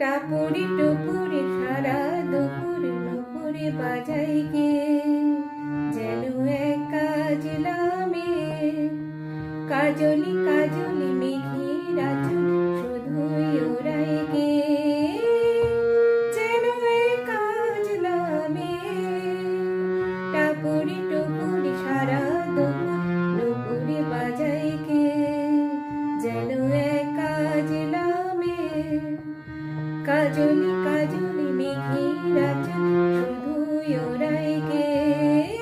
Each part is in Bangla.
টাপুরি টুপুরি সারা দুপুর নুপুরে বাজাই গে যেন এক কাজলামে কাজলি কাজলি কাজল কাজল মেঘের রাজা শুধু ওরাই গে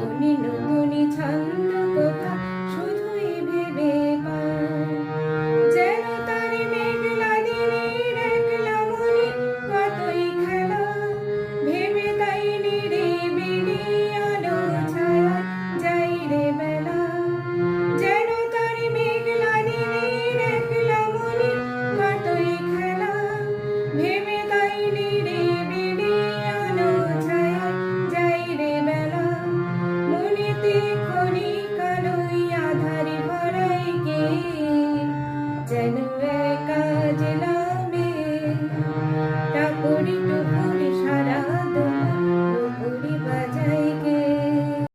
camino.